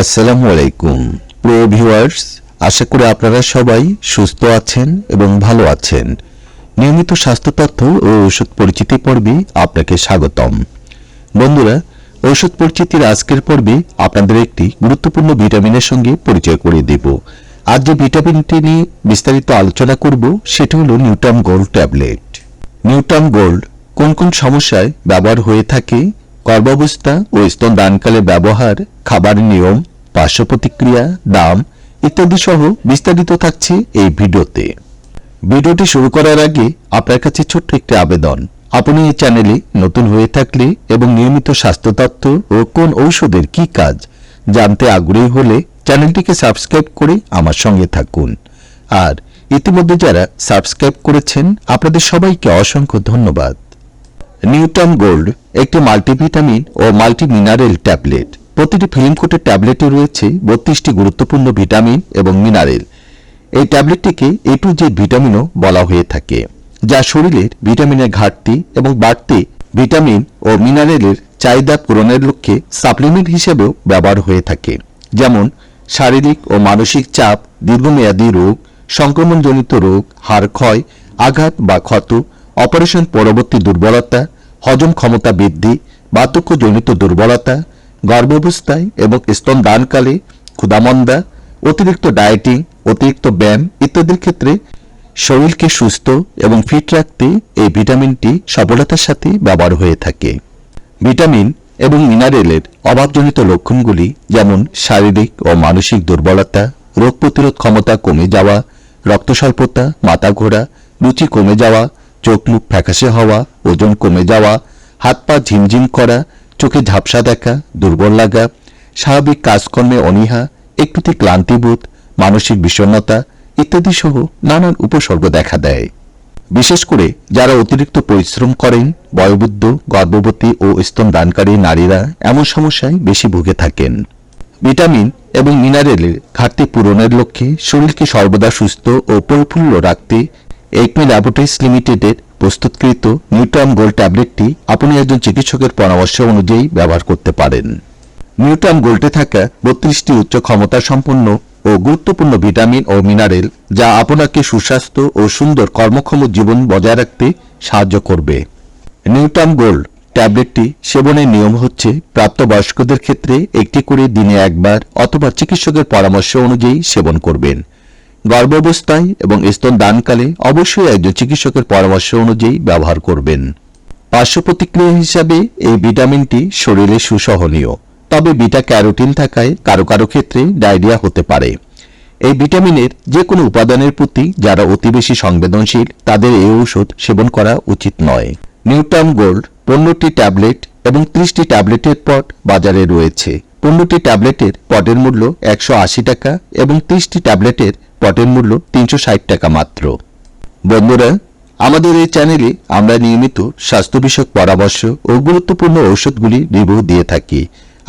আসসালামু আলাইকুম প্রিয় ভিউয়ার্স, আশা করি আপনারা সবাই সুস্থ আছেন এবং ভালো আছেন। নিয়মিত স্বাস্থ্য তথ্য ও ঔষধ পরিচিতি পর্বে আপনাকে স্বাগতম। বন্ধুরা ঔষধ পরিচিতির আজকের পর্বে আপনাদের একটি গুরুত্বপূর্ণ ভিটামিনের সঙ্গে পরিচয় করিয়ে দেব। আজ যে ভিটামিনটি নিয়ে বিস্তারিত আলোচনা করব, সেটা হলো নিউটাম গোল্ড ট্যাবলেট। নিউটাম গোল্ড কোন কোন সমস্যায় ব্যবহার হয়ে থাকে, গর্ভাবস্থা ও স্তন দানকালে ব্যবহার খাবারের নিয়ম পার্শ্ব প্রতিক্রিয়া দাম ইত্যাদি সহ বিস্তারিত থাকছে এই ভিডিওতে। ভিডিওটি শুরু করার আগে আপনার কাছে ছোট্ট একটি আবেদন। আপনি এই চ্যানেলে নতুন হয়ে থাকলে এবং নিয়মিত স্বাস্থ্য তথ্য ও কোন ঔষধের কি কাজ জানতে আগ্রহী হলে চ্যানেলটিকে সাবস্ক্রাইব করে আমার সঙ্গে থাকুন। আর ইতিমধ্যে যারা সাবস্ক্রাইব করেছেন, আপনাদের সবাইকে অসংখ্য ধন্যবাদ। নিউটন গোল্ড, একটি মাল্টিভিটামিন ও মাল্টি মিনারেল ট্যাবলেট। প্রতিটি ফিল্ম কোটের ট্যাবলেটে রয়েছে বত্রিশটি গুরুত্বপূর্ণ ভিটামিন এবং মিনারেল। এই ট্যাবলেটটিকে এ টু জেড ভিটামিনও বলা হয়ে থাকে, যা শরীরের ভিটামিনের ঘাটতি এবং বাড়তি ভিটামিন ও মিনারেলের চাহিদা পূরণের লক্ষ্যে সাপ্লিমেন্ট হিসেবেও ব্যবহার হয়ে থাকে, যেমন শারীরিক ও মানসিক চাপ, দীর্ঘমেয়াদী রোগ, সংক্রমণজনিত রোগ, হাড় ক্ষয়, আঘাত বা ক্ষত, অপারেশন পরবর্তী দুর্বলতা, হজম ক্ষমতা বৃদ্ধি, বার্ধক্যজনিত দুর্বলতা গর্ভাবস্থায় এবং স্তন দানকালে ক্ষুদামন্দা অতিরিক্ত ডায়েটিং অতিরিক্ত ব্যায়াম ইত্যাদির ক্ষেত্রে শরীরকে সুস্থ এবং ফিট রাখতে এই ভিটামিনটি সফলতার সাথে ব্যবহার হয়ে থাকে। ভিটামিন এবং মিনারেলের অভাবজনিত লক্ষণগুলি যেমন শারীরিক ও মানসিক দুর্বলতা, রোগ প্রতিরোধ ক্ষমতা কমে যাওয়া, রক্ত স্বল্পতা, মাথা ঘোরা, রুচি কমে যাওয়া, চোখ মুখ ফ্যাকাশে হওয়া, ওজন কমে যাওয়া, হাত পা ঝিমঝিম করা চোখে ঝাপসা দেখা, দুর্বল লাগা, স্বাভাবিক কাজকর্মে অনীহা, একটুতে ক্লান্তিবোধ, মানসিক বিষণ্ণতা ইত্যাদি সহ নানান উপসর্গ দেখা দেয়। বিশেষ করে যারা অতিরিক্ত পরিশ্রম করেন, বয়োবৃদ্ধ, গর্ভবতী ও স্তনদানকারী নারীরা এমন সমস্যায় বেশি ভুগে থাকেন। ভিটামিন এবং মিনারেলের ঘাটতি পূরণের লক্ষ্যে শরীরকে সর্বদা সুস্থ ও পরিপূর্ণ রাখতে একমি ল্যাবরেটরিজ লিমিটেডের প্রস্তুতকৃত নিউট্রাম গোল্ড ট্যাবলেটটি আপনি একজন চিকিৎসকের পরামর্শ অনুযায়ী ব্যবহার করতে পারেন। নিউট্রাম গোল্ডে থাকা বত্রিশটি উচ্চ ক্ষমতা সম্পন্ন ও গুরুত্বপূর্ণ ভিটামিন ও মিনারেল যা আপনাকে সুস্বাস্থ্য ও সুন্দর কর্মক্ষম জীবন বজায় রাখতে সাহায্য করবে। নিউট্রাম গোল্ড ট্যাবলেটটি সেবনের নিয়ম হচ্ছে প্রাপ্তবয়স্কদের ক্ষেত্রে একটি করে দিনে একবার অথবা চিকিৎসকের পরামর্শ অনুযায়ী সেবন করবেন। গর্ভাবস্থায় এবং স্তন দানকালে অবশ্যই একজন চিকিৎসকের পরামর্শ অনুযায়ী ব্যবহার করবেন। পার্শ্ব প্রতিক্রিয়া হিসাবে এই ভিটামিনটি শরীরে সুসহনীয়, তবে বিটা ক্যারোটিন থাকায় কারও কারও ক্ষেত্রে ডায়রিয়া হতে পারে। এই ভিটামিনের যে কোনো উপাদানের প্রতি যারা অতি বেশি সংবেদনশীল, তাদের এই ঔষধ সেবন করা উচিত নয়। নিউটাম গোল্ড পনেরোটি ট্যাবলেট এবং ত্রিশটি ট্যাবলেটের পট বাজারে রয়েছে। পনেরোটি ট্যাবলেটের পটের মূল্য একশো আশি টাকা এবং ত্রিশটি ট্যাবলেটের পটের মূল্য তিনশো ষাট টাকা মাত্র। বন্ধুরা, আমাদের এই চ্যানেলে আমরা নিয়মিত স্বাস্থ্য বিষয়ক পরামর্শ ও গুরুত্বপূর্ণ ঔষধগুলি রিভিউ দিয়ে থাকি।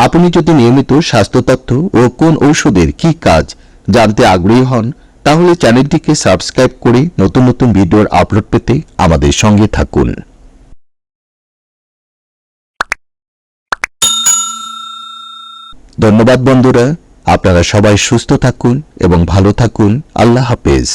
আপনি যদি নিয়মিত স্বাস্থ্য তথ্য ও কোন ঔষধের কি কাজ জানতে আগ্রহী হন, তাহলে চ্যানেলটিকে সাবস্ক্রাইব করে নতুন নতুন ভিডিওর আপলোড পেতে আমাদের সঙ্গে থাকুন। ধন্যবাদ বন্ধুরা। আপনারা সবাই সুস্থ থাকুন এবং ভালো থাকুন। আল্লাহ হাফেজ।